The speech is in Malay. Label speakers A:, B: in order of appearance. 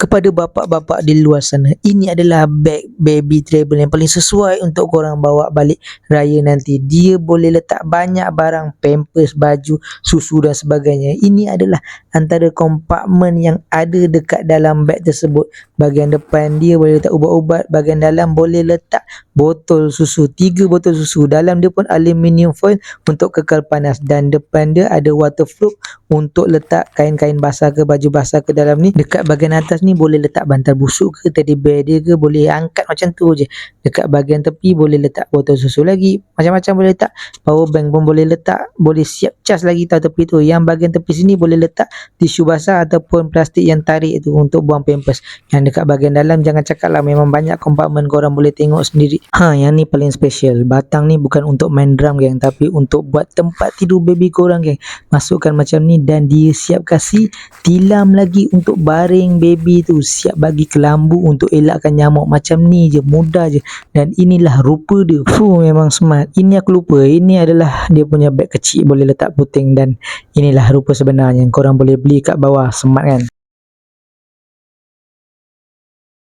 A: kepada bapa-bapa di luar sana. Ini adalah beg baby travel yang paling sesuai untuk korang bawa balik raya nanti. Dia boleh letak banyak barang pampers baju susu dan sebagainya. Ini adalah antara kompartmen yang ada dekat dalam beg tersebut. Bahagian depan dia boleh letak ubat-ubat bahagian dalam boleh letak botol susu tiga botol susu. Dalam dia pun aluminium foil untuk kekal panas. Dan depan dia ada waterproof untuk letak kain-kain basah ke baju basah ke dalam ni. Dekat bahagian atas ni boleh letak bantal busuk ke teddy bear dia ke boleh angkat macam tu je. Dekat bahagian tepi boleh letak botol susu lagi. Macam-macam boleh letak. Power bank pun boleh letak. Boleh siap cas lagi tau tepi tu. Yang bahagian tepi sini boleh letak tisu basah ataupun plastik yang tarik tu untuk buang pampers. Yang dekat bahagian dalam jangan cakap lah memang banyak kompartmen korang boleh tengok sendiri ha yang ni paling special. Batang ni bukan untuk main drum geng tapi untuk buat tempat tidur baby korang geng. Masukkan macam ni dan dia siap kasih tilam lagi untuk baring baby tu. Siap bagi kelambu untuk elakkan nyamuk. Macam ni je mudah je. Dan inilah rupa dia. Fuh memang smart. Ini aku lupa. Ini adalah dia punya beg kecil boleh letak puting dan inilah rupa sebenarnya korang boleh beli kat bawah. Smart kan